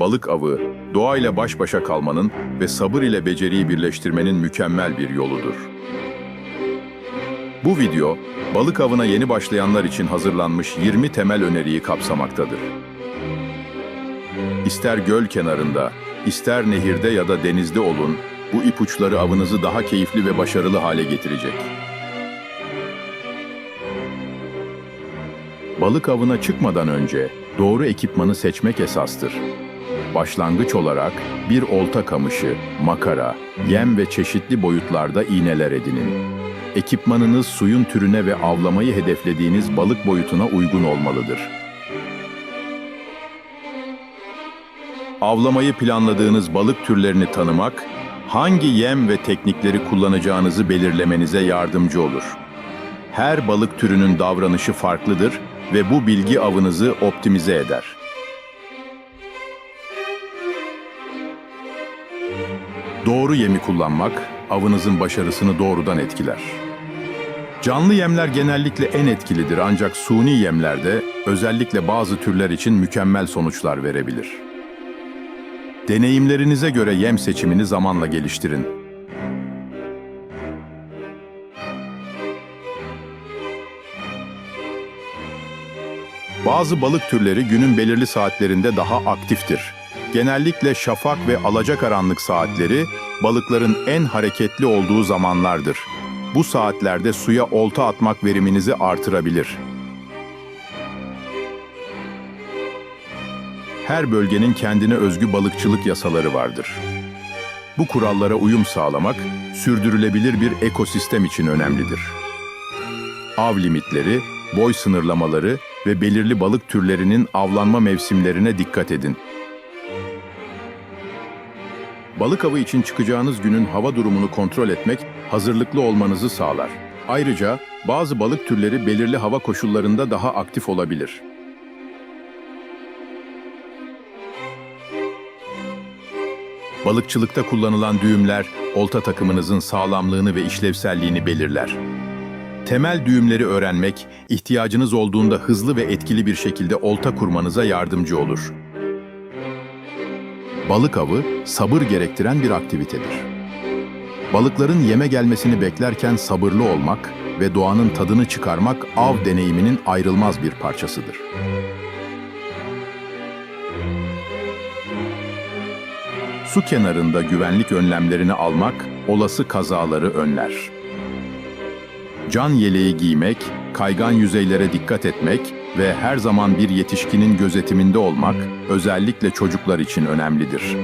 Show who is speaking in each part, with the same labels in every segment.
Speaker 1: Balık avı, doğayla baş başa kalmanın ve sabır ile beceriyi birleştirmenin mükemmel bir yoludur. Bu video, balık avına yeni başlayanlar için hazırlanmış 20 temel öneriyi kapsamaktadır. İster göl kenarında, ister nehirde ya da denizde olun, bu ipuçları avınızı daha keyifli ve başarılı hale getirecek. Balık avına çıkmadan önce doğru ekipmanı seçmek esastır. Başlangıç olarak bir olta kamışı, makara, yem ve çeşitli boyutlarda iğneler edinin. Ekipmanınız suyun türüne ve avlamayı hedeflediğiniz balık boyutuna uygun olmalıdır. Avlamayı planladığınız balık türlerini tanımak, hangi yem ve teknikleri kullanacağınızı belirlemenize yardımcı olur. Her balık türünün davranışı farklıdır ve bu bilgi avınızı optimize eder. Doğru yemi kullanmak avınızın başarısını doğrudan etkiler. Canlı yemler genellikle en etkilidir ancak suni yemlerde özellikle bazı türler için mükemmel sonuçlar verebilir. Deneyimlerinize göre yem seçimini zamanla geliştirin. Bazı balık türleri günün belirli saatlerinde daha aktiftir. Genellikle şafak ve alacakaranlık saatleri balıkların en hareketli olduğu zamanlardır. Bu saatlerde suya olta atmak veriminizi artırabilir. Her bölgenin kendine özgü balıkçılık yasaları vardır. Bu kurallara uyum sağlamak, sürdürülebilir bir ekosistem için önemlidir. Av limitleri, boy sınırlamaları ve belirli balık türlerinin avlanma mevsimlerine dikkat edin. Balık avı için çıkacağınız günün hava durumunu kontrol etmek hazırlıklı olmanızı sağlar. Ayrıca bazı balık türleri belirli hava koşullarında daha aktif olabilir. Balıkçılıkta kullanılan düğümler, olta takımınızın sağlamlığını ve işlevselliğini belirler. Temel düğümleri öğrenmek, ihtiyacınız olduğunda hızlı ve etkili bir şekilde olta kurmanıza yardımcı olur. Balık avı, sabır gerektiren bir aktivitedir. Balıkların yeme gelmesini beklerken sabırlı olmak ve doğanın tadını çıkarmak av deneyiminin ayrılmaz bir parçasıdır. Su kenarında güvenlik önlemlerini almak olası kazaları önler. Can yeleği giymek, kaygan yüzeylere dikkat etmek ve her zaman bir yetişkinin gözetiminde olmak özellikle çocuklar için önemlidir.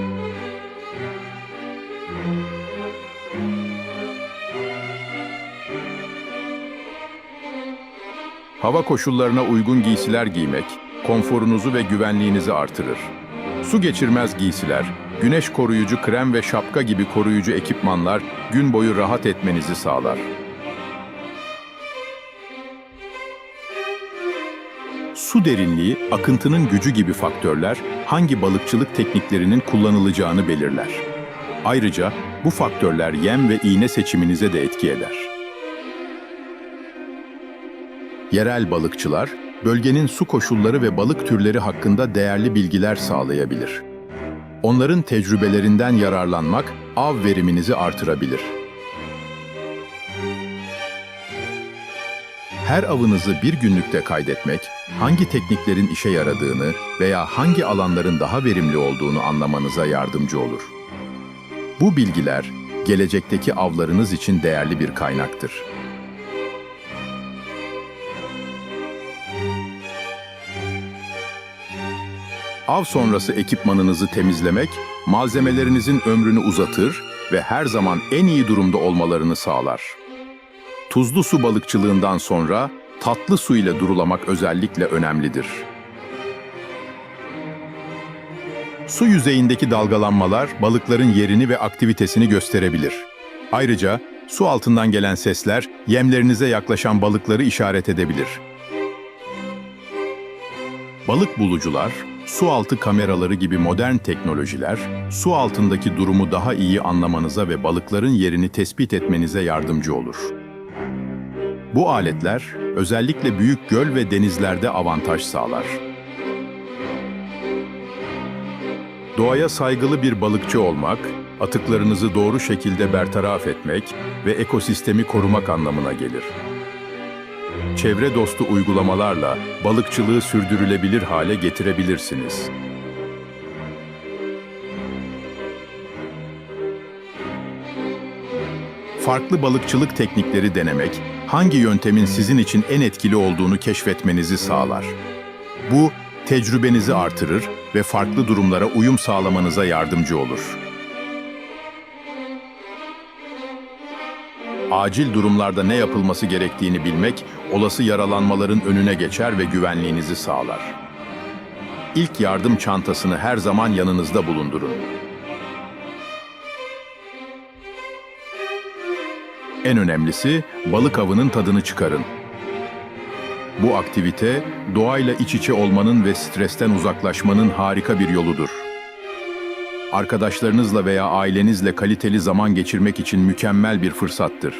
Speaker 1: Hava koşullarına uygun giysiler giymek, konforunuzu ve güvenliğinizi artırır. Su geçirmez giysiler, güneş koruyucu krem ve şapka gibi koruyucu ekipmanlar gün boyu rahat etmenizi sağlar. Su derinliği, akıntının gücü gibi faktörler hangi balıkçılık tekniklerinin kullanılacağını belirler. Ayrıca bu faktörler yem ve iğne seçiminize de etki eder. Yerel balıkçılar, bölgenin su koşulları ve balık türleri hakkında değerli bilgiler sağlayabilir. Onların tecrübelerinden yararlanmak av veriminizi artırabilir. Her avınızı bir günlükte kaydetmek, hangi tekniklerin işe yaradığını veya hangi alanların daha verimli olduğunu anlamanıza yardımcı olur. Bu bilgiler, gelecekteki avlarınız için değerli bir kaynaktır. Av sonrası ekipmanınızı temizlemek, malzemelerinizin ömrünü uzatır ve her zaman en iyi durumda olmalarını sağlar. Tuzlu su balıkçılığından sonra tatlı su ile durulamak özellikle önemlidir. Su yüzeyindeki dalgalanmalar balıkların yerini ve aktivitesini gösterebilir. Ayrıca su altından gelen sesler yemlerinize yaklaşan balıkları işaret edebilir. Balık bulucular, su altı kameraları gibi modern teknolojiler, su altındaki durumu daha iyi anlamanıza ve balıkların yerini tespit etmenize yardımcı olur. Bu aletler özellikle büyük göl ve denizlerde avantaj sağlar. Doğaya saygılı bir balıkçı olmak, atıklarınızı doğru şekilde bertaraf etmek ve ekosistemi korumak anlamına gelir. Çevre dostu uygulamalarla balıkçılığı sürdürülebilir hale getirebilirsiniz. Farklı balıkçılık teknikleri denemek, hangi yöntemin sizin için en etkili olduğunu keşfetmenizi sağlar. Bu, tecrübenizi artırır ve farklı durumlara uyum sağlamanıza yardımcı olur. Acil durumlarda ne yapılması gerektiğini bilmek, olası yaralanmaların önüne geçer ve güvenliğinizi sağlar. İlk yardım çantasını her zaman yanınızda bulundurun. En önemlisi balık avının tadını çıkarın. Bu aktivite doğayla iç içe olmanın ve stresten uzaklaşmanın harika bir yoludur. Arkadaşlarınızla veya ailenizle kaliteli zaman geçirmek için mükemmel bir fırsattır.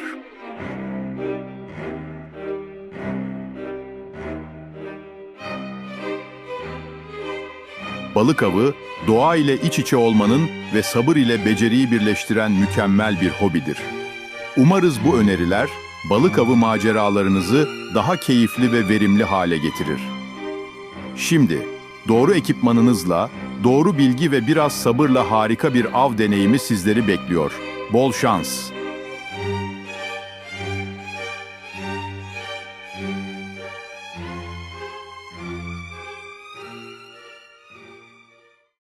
Speaker 1: Balık avı, doğa ile iç içe olmanın ve sabır ile beceriyi birleştiren mükemmel bir hobidir. Umarız bu öneriler balık avı maceralarınızı daha keyifli ve verimli hale getirir. Şimdi doğru ekipmanınızla, doğru bilgi ve biraz sabırla harika bir av deneyimi sizleri bekliyor. Bol şans.